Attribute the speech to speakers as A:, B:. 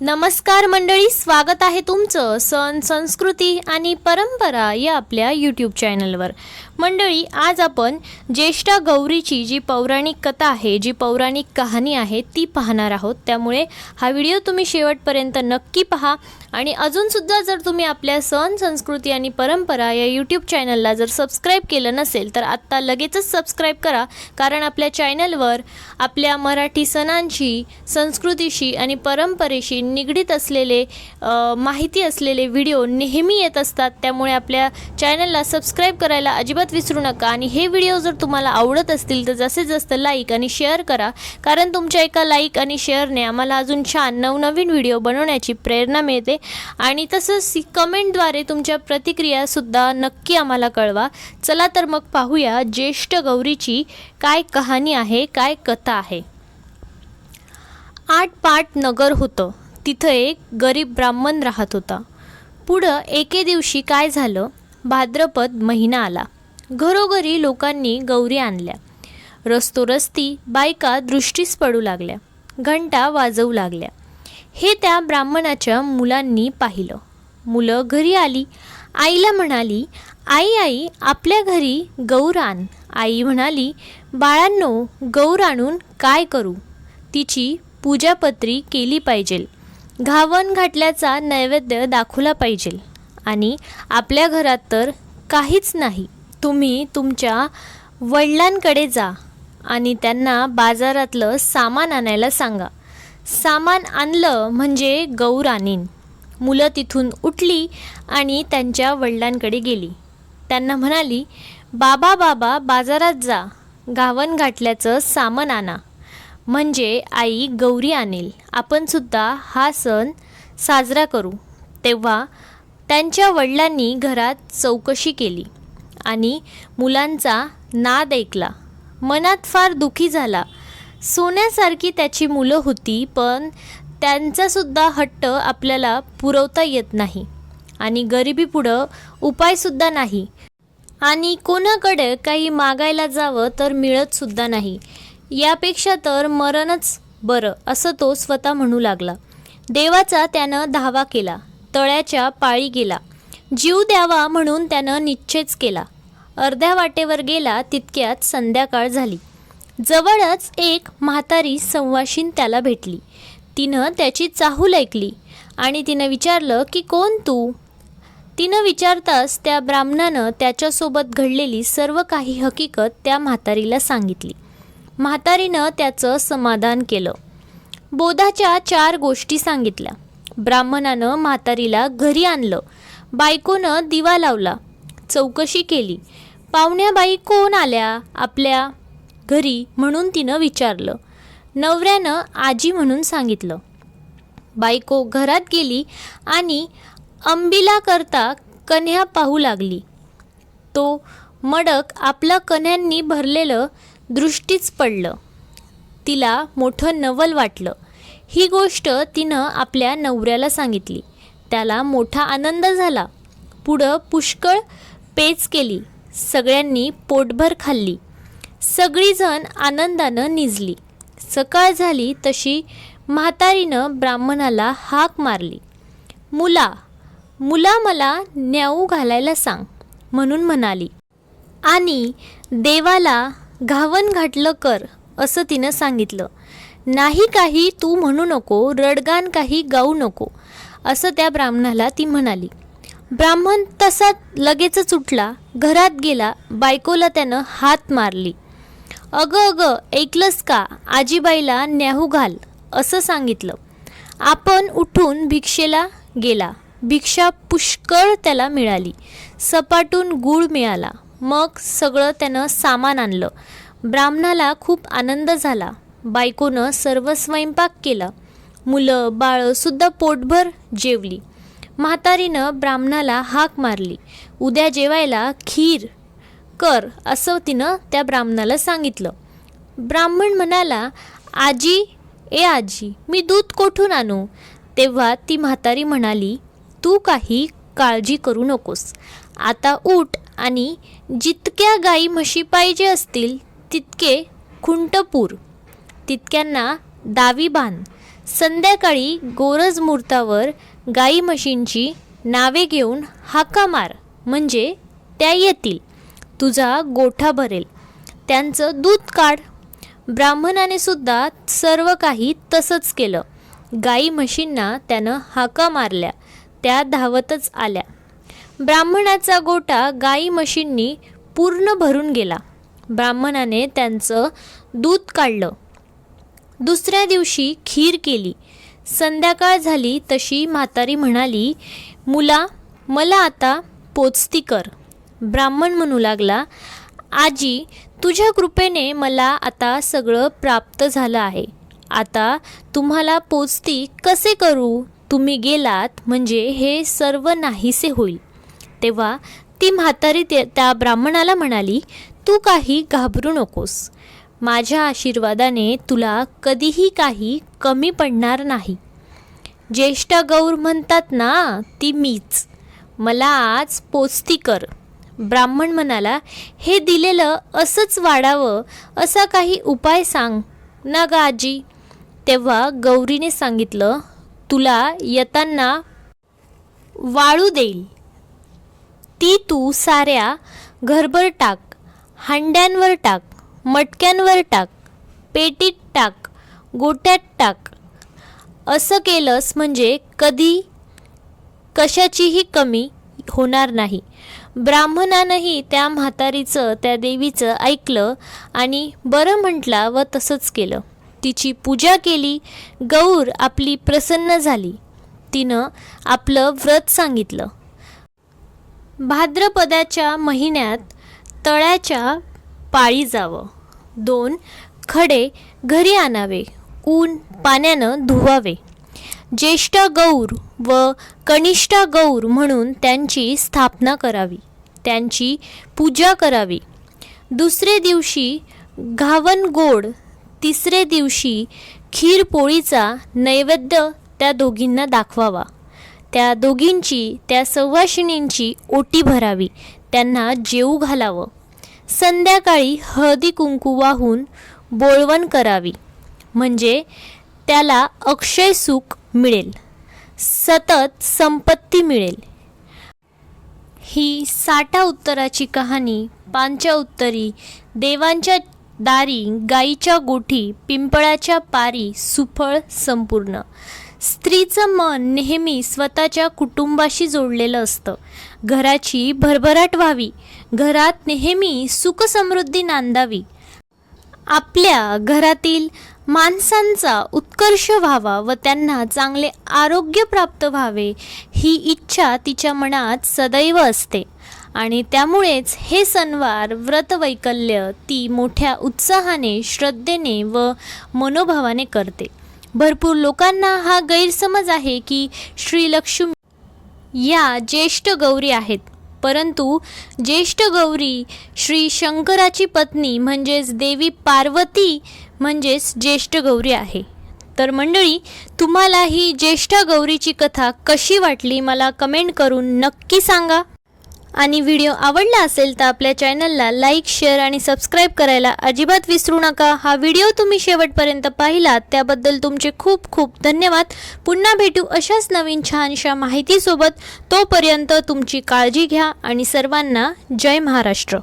A: नमस्कार मंडळी स्वागत आहे तुमचं सण संस्कृती आणि परंपरा या आपल्या यूट्यूब चॅनलवर मंडळी आज आपण ज्येष्ठा गौरीची जी पौराणिक कथा आहे जी पौराणिक कहाणी आहे ती पाहणार आहोत. त्यामुळे हा व्हिडिओ तुम्ही शेवटपर्यंत नक्की पहा आणि अजूनसुद्धा जर तुम्ही आपल्या सण संस्कृती आणि परंपरा या यूट्यूब चॅनलला जर सबस्क्राईब केलं नसेल तर आत्ता लगेचच सबस्क्राईब करा. कारण आपल्या चॅनलवर आपल्या मराठी सणांशी संस्कृतीशी आणि परंपरेशी निगडीत असलेले माहिती असलेले व्हिडिओ नेहमी येत असतात. त्यामुळे आपल्या चॅनलला सबस्क्राईब करायला अजिबात विसरू नका. आणि हे व्हिडिओ जर तुम्हाला आवडत असतील तर जास्तीत जास्त लाईक आणि शेअर करा. कारण तुमच्या एका लाईक आणि शेअरने आम्हाला अजून छान नवनवीन व्हिडिओ बनवण्याची प्रेरणा मिळते. आणि तसंच कमेंटद्वारे तुमच्या प्रतिक्रियासुद्धा नक्की आम्हाला कळवा. चला तर मग पाहूया ज्येष्ठ गौरीची काय कहाणी आहे काय कथा आहे. आठ पाट नगर होतं. तिथं एक गरीब ब्राह्मण राहत होता. पुढं एके दिवशी काय झालं? भाद्रपद महिना आला. घरोघरी लोकांनी गौरी आणल्या. रस्तोरस्ती बायका दृष्टीस पडू लागल्या. घंटा वाजवू लागल्या. हे त्या ब्राह्मणाच्या मुलांनी पाहिलं. मुलं घरी आली. आईला म्हणाली आई आई आपल्या घरी गौर आण. आई म्हणाली बाळांनो गौर आणून काय करू? तिची पूजापत्री केली पाहिजे घावन घाटल्याचा नैवेद्य दाखवला पाहिजे. आणि आपल्या घरात तर काहीच नाही. तुम्ही तुमच्या वडिलांकडे जा आणि त्यांना बाजारातलं सामान आणायला सांगा. सामान आणलं म्हणजे गौर आणीन. मुलं तिथून उठली आणि त्यांच्या वडिलांकडे गेली. त्यांना म्हणाली बाबा बाबा बाजारात जा. गावन घाटल्याचं सामान आणा. म्हणजे आई गौरी आणेल आपण सुद्धा हा सण साजरा करू. तेव्हा त्यांच्या वडिलांनी घरात चौकशी केली आणि मुलांचा नाद ऐकला. मनात फार दुखी झाला. सोन्यासारखी त्याची मुलं होती पण त्यांचासुद्धा हट्ट आपल्याला पुरवता येत नाही आणि गरिबीपुढं उपायसुद्धा नाही. आणि कोणाकडे काही मागायला जावं तर मिळतसुद्धा नाही. यापेक्षा तर मरणच बरं असं तो स्वतः म्हणू लागला. देवाचा त्यानं धावा केला तळ्याच्या पाळी गेला. जीव द्यावा म्हणून त्यानं निश्चयच केला. अर्ध्या वाटेवर गेला तितक्यात संध्याकाळ झाली. जवळच एक म्हातारी संवाशीन त्याला भेटली. तिनं त्याची चाहूल ऐकली आणि तिनं विचारलं की कोण तू? तिनं विचारताच त्या ब्राह्मणानं त्याच्यासोबत घडलेली सर्व काही हकीकत त्या म्हातारीला सांगितली. म्हातारीनं त्याचं समाधान केलं. बोधाच्या चार गोष्टी सांगितल्या. ब्राह्मणानं म्हातारीला घरी आणलं. बायकोनं दिवा लावला. चौकशी केली. पाहुण्याबाई कोण आल्या? आपल्या घरी म्हणून तिनं विचारलं. नवऱ्यानं आजी म्हणून सांगितलं. बायको घरात गेली आणि अंबिला करता कन्या पाहू लागली. तो मडक आपलं कन्यांनी भरलेलं दृष्टीच पडलं. तिला मोठं नवल वाटलं. ही गोष्ट तिनं आपल्या नवऱ्याला सांगितली. त्याला मोठा आनंद झाला. पुढं पुष्कळ पेच केली. सगळ्यांनी पोटभर खाल्ली. सगळीजण आनंदानं निजली. सकाळ झाली तशी म्हातारीनं ब्राह्मणाला हाक मारली. मुला मुला मला न्याऊ घालायला सांग म्हणून म्हणाली. आणि देवाला घावन घातलं कर असं तिनं सांगितलं. नाही काही तू म्हणू नको रडगान काही गाऊ नको असं त्या ब्राह्मणाला ती म्हणाली. ब्राह्मण तसा लगेचच उठला घरात गेला बायकोला त्यानं हात मारली. अगं अगं ऐकलंस का? आजीबाईला न्याहू घाल असं सांगितलं. आपण उठून भिक्षेला गेला. भिक्षा पुष्कळ त्याला मिळाली. सपाटून गूळ मिळाला. मग सगळं त्यानं सामान आणलं. ब्राह्मणाला खूप आनंद झाला. बायकोनं सर्व स्वयंपाक केला. मुलं बाळंसुद्धा पोटभर जेवली. म्हातारीनं ब्राह्मणाला हाक मारली. उद्या जेवायला खीर कर असं तिनं त्या ब्राह्मणाला सांगितलं. ब्राह्मण म्हणाला आजी ए आजी मी दूध कोठून आणू? तेव्हा ती म्हातारी म्हणाली तू काही काळजी करू नकोस. आता उठ आणि जितक्या गाई म्हशी पाहिजे असतील तितके खुंटपूर तितक्यांना दावी बांध संध्याकाळी गोरज मुहूर्तावर गाई म्हशींची नावे घेऊन हाका मार म्हणजे त्या येतील. तुझा गोठा भरेल. त्यांचं दूध काढ. ब्राह्मणाने सुद्धा सर्व काही तसंच केलं. गाई म्हशींना त्यानं हाका मारल्या. त्या धावतच आल्या. ब्राह्मणाचा गोटा गाई म्हशींनी पूर्ण भरून गेला. ब्राह्मणाने त्यांचं दूध काढलं. दुसऱ्या दिवशी खीर केली. संध्याकाळ झाली तशी म्हातारी म्हणाली मुला मला आता पोचती कर. ब्राह्मण म्हणू लागला आजी तुझ्या कृपेने मला आता सगळं प्राप्त झालं आहे. आता तुम्हाला पोचती कसे करू? तुम्ही गेलात म्हणजे हे सर्व नाहीसे होईल. तेव्हा ती म्हातारी ते त्या ब्राह्मणाला म्हणाली तू काही घाबरू नकोस. माझ्या आशीर्वादाने तुला कधीही काही कमी पडणार नाही. ज्येष्ठ गौर म्हणतात ना ती मीच. मला आज पोचती कर. ब्राह्मण म्हणाला हे दिलेलं असंच वाढावं असा काही उपाय सांग ना ग आजी. तेव्हा गौरीने सांगितलं तुला येताना वाळू देईल. ती तू साऱ्या घरभर टाक. हांड्यांवर टाक मटक्यांवर टाक पेटीत टाक गोट्यात टाक. असं केलंस म्हणजे कधी कशाचीही कमी होणार नाही. ब्राह्मणानंही त्या म्हातारीचं त्या देवीचं ऐकलं आणि बरं म्हटला व तसंच केलं. तिची पूजा केली गौर आपली प्रसन्न झाली. तिनं आपलं व्रत सांगितलं. भाद्रपदाच्या महिन्यात तळ्याच्या पाळी जावं. दोन खडे घरी आणावे. ऊन पाण्यानं धुवावे. ज्येष्ठ गौर व कनिष्ठ गौर म्हणून त्यांची स्थापना करावी. त्यांची पूजा करावी. दुसरे दिवशी घावन गोड तिसरे दिवशी खीरपोळीचा नैवेद्य त्या दोघींना दाखवावा. त्या दोघींची त्या सव्वाशिणींची ओटी भरावी. त्यांना जेऊ घालावं. संध्याकाळी हळदी कुंकू वाहून बोळवण करावी. म्हणजे त्याला अक्षय सुख मिळेल. सतत संपत्ती मिळेल. ही साठा उत्तराची कहाणी पांच्या उत्तरी देवांच्या दारी गाईच्या गोठी पिंपळाच्या पारी सुफळ संपूर्ण. स्त्रीचं मन नेहमी स्वतःच्या कुटुंबाशी जोडलेलं असतं. घराची भरभराट व्हावी. घरात नेहमी सुखसमृद्धी नांदावी. आपल्या घरातील माणसांचा उत्कर्ष व्हावा व त्यांना चांगले आरोग्य प्राप्त व्हावे ही इच्छा तिच्या मनात सदैव असते. आणि त्यामुळेच हे सणवार व्रतवैकल्य ती मोठ्या उत्साहाने श्रद्धेने व मनोभावाने करते. भरपूर लोकांना हा गैरसमज आहे की श्रीलक्ष्मी या ज्येष्ठ गौरी आहेत. परंतु ज्येष्ठ गौरी श्री शंकराची पत्नी म्हणजेच देवी पार्वती म्हणजेच ज्येष्ठ गौरी आहे. तर मंडळी तुम्हाला ही ज्येष्ठ गौरीची कथा कशी वाटली मला कमेंट करून नक्की सांगा. आणि व्हिडिओ आवडला असेल तर आपल्या चॅनलला लाईक शेअर आणि सबस्क्राईब करायला अजिबात विसरू नका. हा व्हिडिओ तुम्ही शेवटपर्यंत पाहिलात त्याबद्दल तुमचे खूप खूप धन्यवाद. पुन्हा भेटू अशाच नवीन छानशा माहितीसोबत. तोपर्यंत तुमची काळजी घ्या आणि सर्वांना जय महाराष्ट्र.